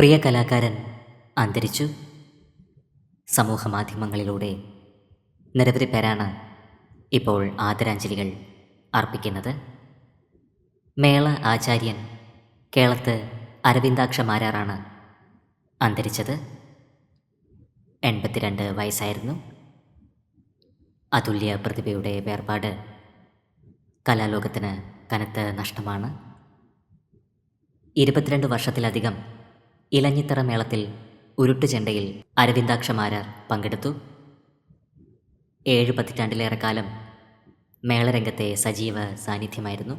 പ്രിയ കലാകാരൻ അന്തരിച്ചു. സമൂഹ മാധ്യമങ്ങളിലൂടെ നിരവധി പേരാണ് ഇപ്പോൾ ആദരാഞ്ജലികൾ അർപ്പിക്കുന്നത്. മേള ആചാര്യൻ കേളത്ത് അരവിന്ദാക്ഷ മാരാറാണ് അന്തരിച്ചത്. എൺപത്തിരണ്ട് വയസ്സായിരുന്നു. അതുല്യ പ്രതിഭയുടെ വേർപാട് കലാലോകത്തിന് കനത്ത നഷ്ടമാണ്. ഇരുപത്തിരണ്ട് വർഷത്തിലധികം ഇലഞ്ഞിത്തറ മേളത്തിൽ ഉരുട്ടുചെണ്ടയിൽ അരവിന്ദാക്ഷമാരാർ പങ്കെടുത്തു. ഏഴ് പതിറ്റാണ്ടിലേറെ കാലം മേളരംഗത്തെ സജീവ സാന്നിധ്യമായിരുന്നു.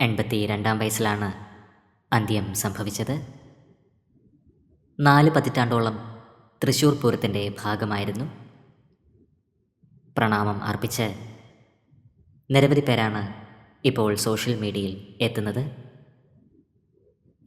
എൺപത്തി രണ്ടാം വയസ്സിലാണ് അന്ത്യം സംഭവിച്ചത്. നാല് പതിറ്റാണ്ടോളം തൃശൂർ പൂരത്തിന്റെ ഭാഗമായിരുന്നു. പ്രണാമം അർപ്പിച്ച് നിരവധി പേരാണ് ഇപ്പോൾ സോഷ്യൽ മീഡിയയിൽ എത്തുന്നത്.